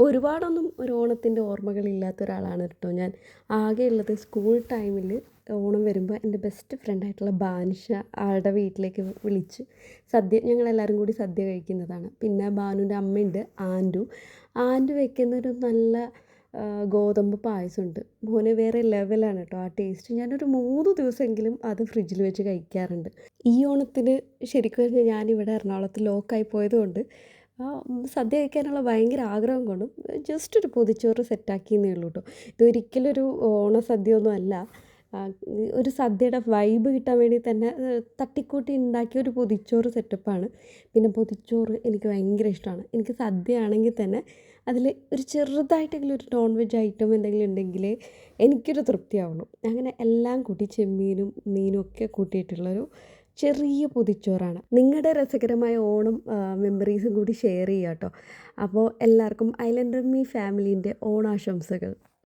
ഒരുപാടൊന്നും ഒരു ഓണത്തിന്റെ ഓർമ്മകളില്ലാത്ത ഒരാളാണ് കേട്ടോ ഞാൻ. ആകെയുള്ളത് സ്കൂൾ ടൈമിൽ ഓണം വരുമ്പോൾ എന്റെ ബെസ്റ്റ് ഫ്രണ്ടായിട്ടുള്ള ബാനുഷ ആളുടെ വീട്ടിലേക്ക് വിളിച്ച് സദ്യ ഞങ്ങളെല്ലാവരും കൂടി സദ്യ കഴിക്കുന്നതാണ്. പിന്നെ ബാനുവിന്റെ അമ്മയുണ്ട് ആന്റു ആന്റു വെക്കുന്നൊരു നല്ല ഗോതമ്പ് പായസമുണ്ട്. മോനെ വേറെ ലെവലാണ് കേട്ടോ ആ ടേസ്റ്റ്. ഞാനൊരു മൂന്ന് ദിവസമെങ്കിലും അത് ഫ്രിഡ്ജിൽ വെച്ച് കഴിക്കാറുണ്ട്. ഈ ഓണത്തിന് ശരിക്കും പറഞ്ഞാൽ ഞാനിവിടെ എറണാകുളത്ത് ലോക്കായി പോയതുകൊണ്ട് ആ സദ്യ കഴിക്കാനുള്ള ഭയങ്കര ആഗ്രഹം കൊണ്ടും ജസ്റ്റ് ഒരു പൊതിച്ചോറ് സെറ്റാക്കിയെന്നേ ഉള്ളൂ കേട്ടോ ഇതൊരിക്കലും ഒരു ഓണസദ്യ ഒന്നും അല്ല ഒരു സദ്യയുടെ വൈബ് കിട്ടാൻ വേണ്ടി തന്നെ തട്ടിക്കൂട്ടി ഉണ്ടാക്കിയ ഒരു പൊതിച്ചോറ് സെറ്റപ്പാണ് പിന്നെ പൊതിച്ചോറ് എനിക്ക് ഭയങ്കര ഇഷ്ടമാണ് എനിക്ക് സദ്യ ആണെങ്കിൽ തന്നെ അതിൽ ഒരു ചെറുതായിട്ടെങ്കിലും ഒരു നോൺ വെജ് ഐറ്റം എന്തെങ്കിലും ഉണ്ടെങ്കിൽ എനിക്കൊരു തൃപ്തിയാവുള്ളൂ. അങ്ങനെ എല്ലാം കൂട്ടി ചെമ്മീനും മീനും ഒക്കെ കൂട്ടിയിട്ടുള്ളൊരു ചെറിയ പൊതിച്ചോറാണ്. നിങ്ങളുടെ രസകരമായ ഓണം മെമ്മറീസും കൂടി ഷെയർ ചെയ്യാം കേട്ടോ അപ്പോൾ എല്ലാവർക്കും ഐലൻഡർ മീ ഫാമിലീന്റെ ഓണാശംസകൾ.